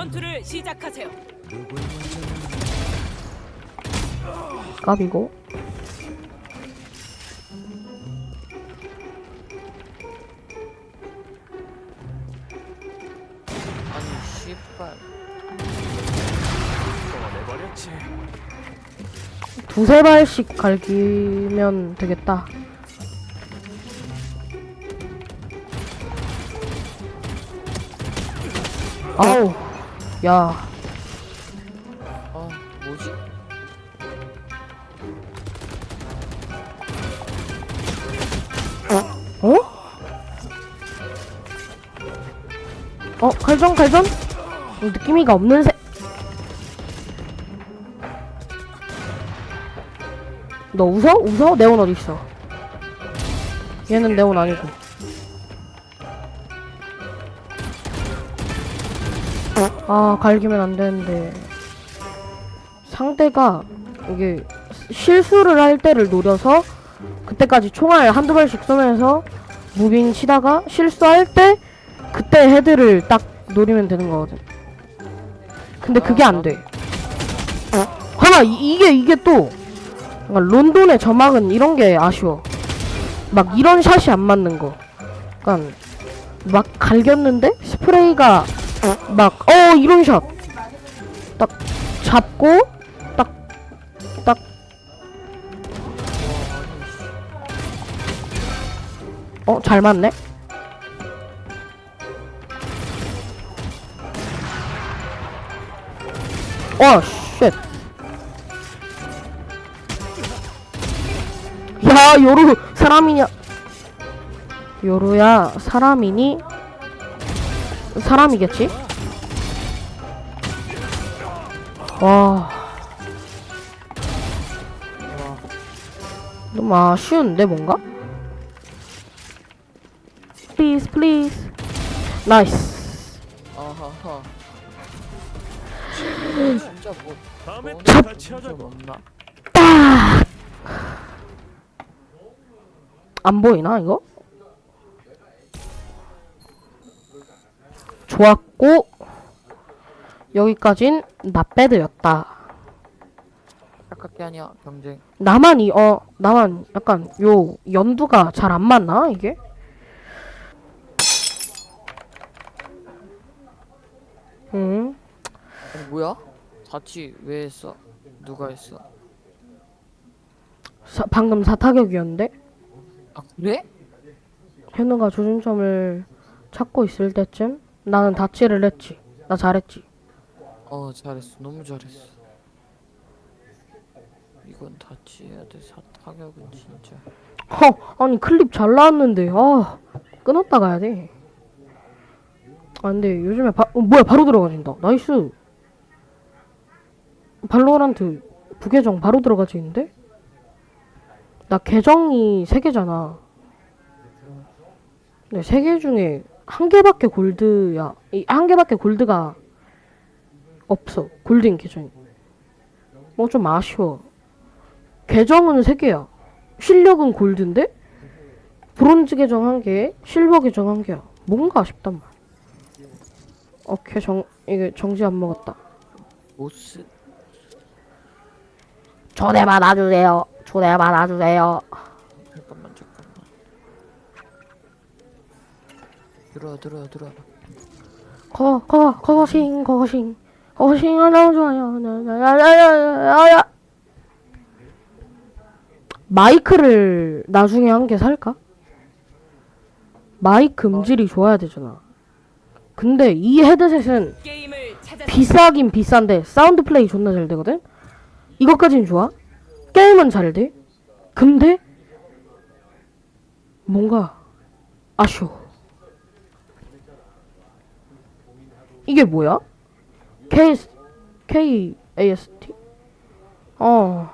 전투를 시작하세요. 깝이고 아니 씨발 내버렸지. 두세 발씩 갈기면 되겠다. 아우, 야, 아 뭐지? 어? 어, 칼전, 칼전? 느낌이가 없는 새. 너 웃어? 웃어? 네온 어디 있어? 얘는 네온 아니고. 아, 갈기면 안 되는데. 상대가 이게 실수를 할 때를 노려서 그때까지 총알 한두 발씩 쏘면서 무빙 치다가 실수할 때 그때 헤드를 딱 노리면 되는 거거든. 근데 그게 안 돼. 하나 이, 게 이게 또 그러니까 론돈의 점막은 이런 게 아쉬워. 막 이런 샷이 안 맞는 거. 그러니까 막 갈겼는데 스프레이가 막 어 이런 샷. 딱 잡고 딱 딱 어, 잘 맞네. 어, 쉣. 야, 요루, 사람이냐. 요루야, 사람이니? 사람이겠지? 와. 너무 아쉬운데, 뭔가? Please, please. 나이스. 아하하 진짜 뭐 다음에 뭐또 같이 하자고. 좀 없나? 안 보이나 이거? 좋았고 여기까진 나배드였다. 아깝게 아니야 경쟁 나만 이 어 나만 약간 요 연두가 잘 안 맞나 이게? 응? 아니 뭐야? 자취 왜 했어? 누가 했어? 사, 방금 사타격이었는데 아 그래? 현우가 조준점을 찾고 있을 때쯤 나는 다치를 했지. 나 잘했지. 어 잘했어 너무 잘했어 이건 다치 해야 돼 사 타격은 진짜 허, 아니 클립 잘 나왔는데 아 끊었다 가야 돼. 아 근데 요즘에 바, 어, 뭐야 바로 들어가진다. 나이스. 발로란트 부계정 바로 들어가지는데? 나 계정이 세 개잖아. 근데 세개 중에 한 개밖에 골드야. 이 한 개밖에 골드가 없어. 골든 계정이. 뭐 좀 아쉬워. 계정은 세 개야. 실력은 골드인데 브론즈 계정 한 개, 실버 계정 한 개야. 뭔가 아쉽단 말. 오케이 정 이게 정지 안 먹었다. 보스 초대 받아주세요. 초대 받아주세요. 들어와 들어와 들어와 거, 거, 거싱, 거싱, 거싱 하나 좋아요. 야야야야야야. 마이크를 나중에 한 개 살까? 마이크 음질이 좋아야 되잖아. 근데 이 헤드셋은 비싸긴 비싼데 사운드 플레이 존나 잘 되거든? 이것까진 좋아? 게임은 잘 돼? 근데 뭔가 아쉬워. 이게 뭐야? K K A S T? 어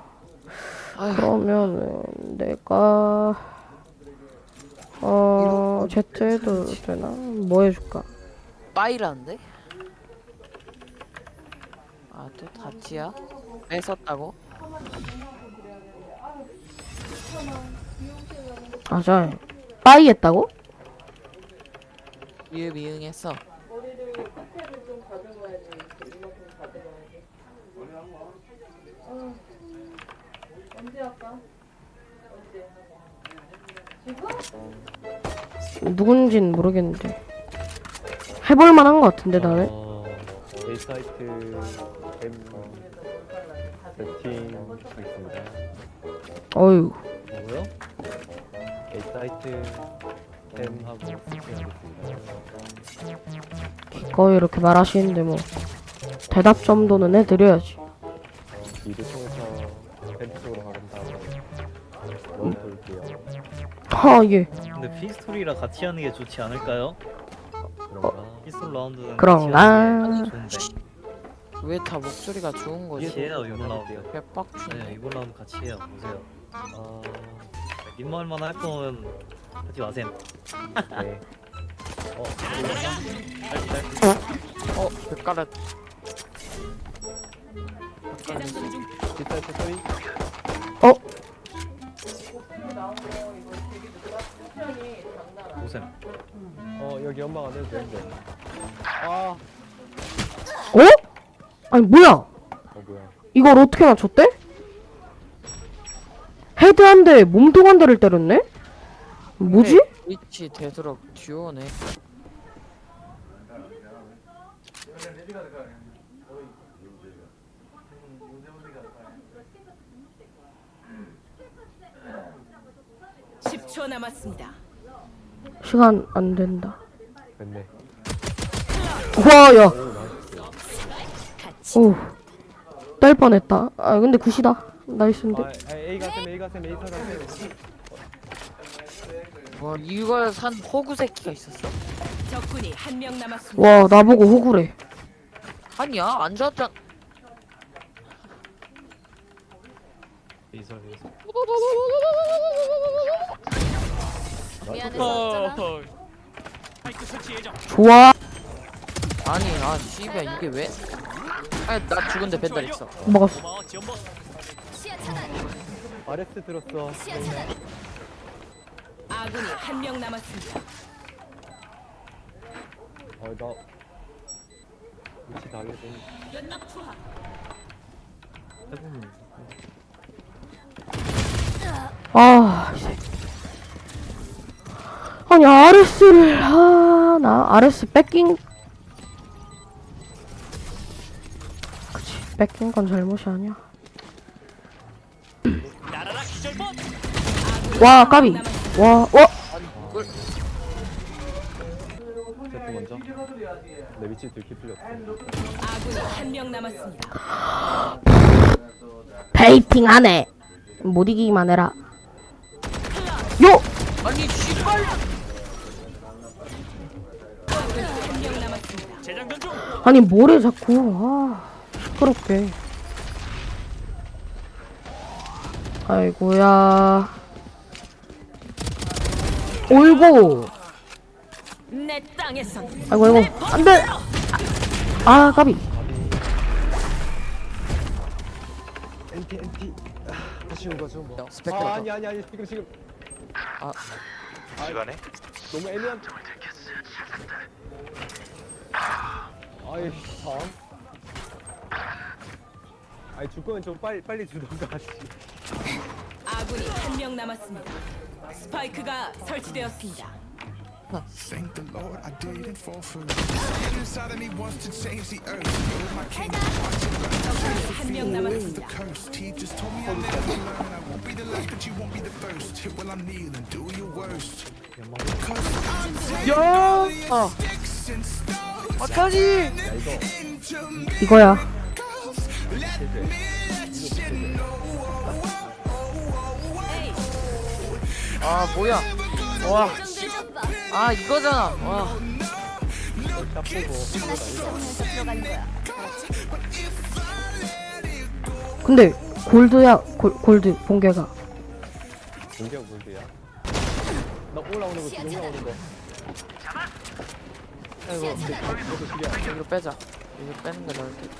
아휴 그러면은 내가 어 Z 해도 되나? 뭐 해줄까? 빠이라는데? 아 또 다치야? 뺏었다고? 아자 빠이 했다고? 이응 이응했어 누군진 모르겠는데. 해볼만한 것 같은데 나는? 아, 어, A 사이트 M 있습니다. 어휴. 뭐요? 사이트 M 하고 기꺼이 이렇게 말하시는데 뭐 대답 정도는 해드려야지. 이를 아 예 근데 피스톨이라 같이 하는 게 좋지 않을까요? 그런가? 피스톨 라운드는 그런가? 같이 하는 게 좋은데 왜 다 목소리가 좋은 거지? 같이 해요 이번 라운드 개빡치네. 네 이번 라운드 같이 해요 보세요 아, 입말만 할 거면 하지 마셈 네. 어, 어. 재장전 중. 뒷살 소리? 보셈 어, 여기 연막 안 해도 되는데. 아, 어? 아니 뭐야 어 뭐야? 이걸 어떻게 맞췄대? 헤드 한 대 몸통 한 대를 때렸네? 뭐지? 위치 되도록 듀오네. 십초 남았습니다. 시간 안 된다 됐네. 와야 오, 나이스. 오딸 뻔했다 아 근데 굿이다 나이스인데 아, 아, A 가셈, A 가셈, A 사 가셈. 와, 이걸 산 호구 새끼가 있었어? 적군이 한 명 남았습니다. 와 나보고 호구래 아니야, 안 좋았잖아. 이설 이설 좋아 아니, 아, 씨발 이게 왜? 아니, 나 죽은데 벤달 있어. 먹었어 RS 들었어. 아군이 한 명 남았습니다. 어, 나 위치 투하. 해보면 아이 새끼. 아니 RS를 하나 RS 뺏긴 그치 뺏긴 건 잘못이 아니야 와 까비 와와 이걸 세트 먼저. 내 위치 들키 풀렸어. 아군이 한 명 남았습니다. 베이팅 하네 못 이기기만 해라 요 아니, 씨발! 한 명 남았습니다. 아니 뭐래 자꾸 아 시끄럽게 아이고야 올고 내 아이고 아이고 안돼 아 까비 NT, NT. 아, 아쉬운 거, 좋은 거. 아, 스펙터. 아니, 아니, 아니, 지금, 지금. 아. 시간에? 너무 애매한. 아이, 다음. 아니, 줄 거면 좀 빨리, 빨리 주던가, 씨. 아군이 한 명 남았습니다. 스파이크가 설치되었습니다. Thank the Lord I didn't fall for it. Something inside of me wants to change the earth. Build my kingdom, watch it burn. 적군이 한명 남았습니다. Cursed. He just told me I'll never learn. I won't be the last, but you won't be the first. Hit while I'm kneeling, do your worst. 야! 아, 어쩌지? 야, 이거. 이거야 아, 뭐야? 와. 아, 이거잖아. 와. 근데 골드야 골, 골드 본계가 공격 골드야. 나 올라오는 거, 지금 올라오는 거. 이거 빼자. 이거 빼는 게 나을 듯.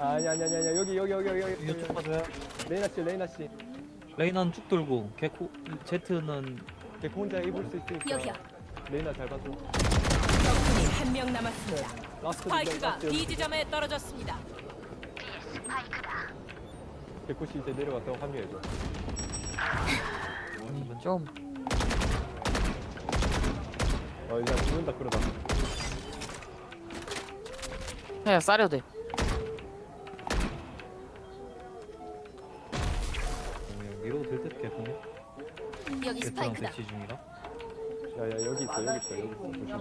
아니, 아니, 아니, 아니, 여기, 여기, 여기, 여기, 여기. 이거 쭉 봐줘요 레이나 씨, 레이나 씨. 레이나는 쭉 돌고 개코 제트는 걔 혼자 입을 수 있으니까. 여기요. 레이나 잘 봐줘. 적군이 한 명 남았습니다. 라스트 스파이크가 라스트. B 지점에 떨어졌습니다. 개코씨 이제 내려가서 합류해줘. 좀. 어 이제 죽는다 그러다 그냥 싸려도 돼. 어, 밀어도 될듯 개코는 여기 스파이크다. 대치 중이라. 야야 여기 있어 여기 있어 여기 있어. 조심해.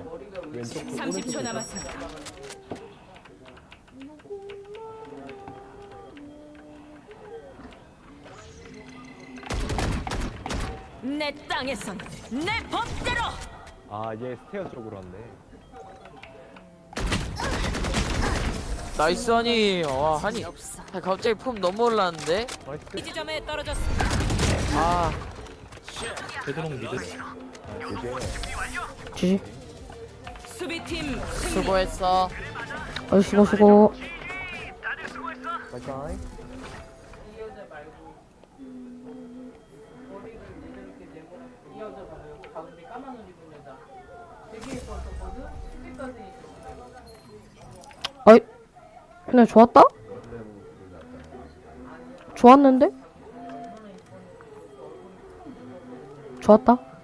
왼쪽 30초 남았습니다. 내 땅에선 내 법대로! 아 얘 스테어 쪽으로 왔네 나이스 하니 와 하니. 아, 갑자기 폼 너무 올랐는데 이 지점에 떨어졌습니다. 아 미드 이게 지지. 수비팀 승리. 수고했어 어, 수고, 수고. 바이바이 어이, 근데 좋았다? 좋았는데? 좋았다?